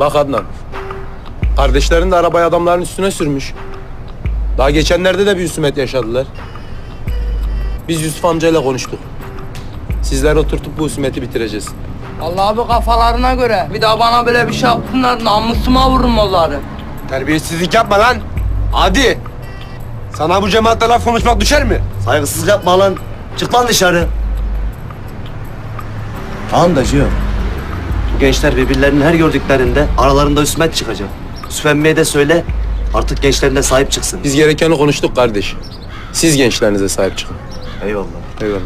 Bak Adnan. Kardeşlerin de arabayı adamların üstüne sürmüş. Daha geçenlerde de bir husumet yaşadılar. Biz Yusuf amcayla konuştuk. Sizler oturtup bu husumeti bitireceğiz. Vallahi bu kafalarına göre bir daha bana böyle bir şey yapsınlar namusuma vururum onları. Terbiyesizlik yapma lan. Hadi. Sana bu cemaatle laf konuşmak düşer mi? Saygısızlık yapma lan. Çık lan dışarı. Tamam da Cihan. Bu gençler birbirlerini her gördüklerinde aralarında üsmet çıkacak. Yusuf emmiye de söyle artık gençlerine sahip çıksın. Biz gerekeni konuştuk kardeş. Siz gençlerinize sahip çıkın. Eyvallah. Eyvallah.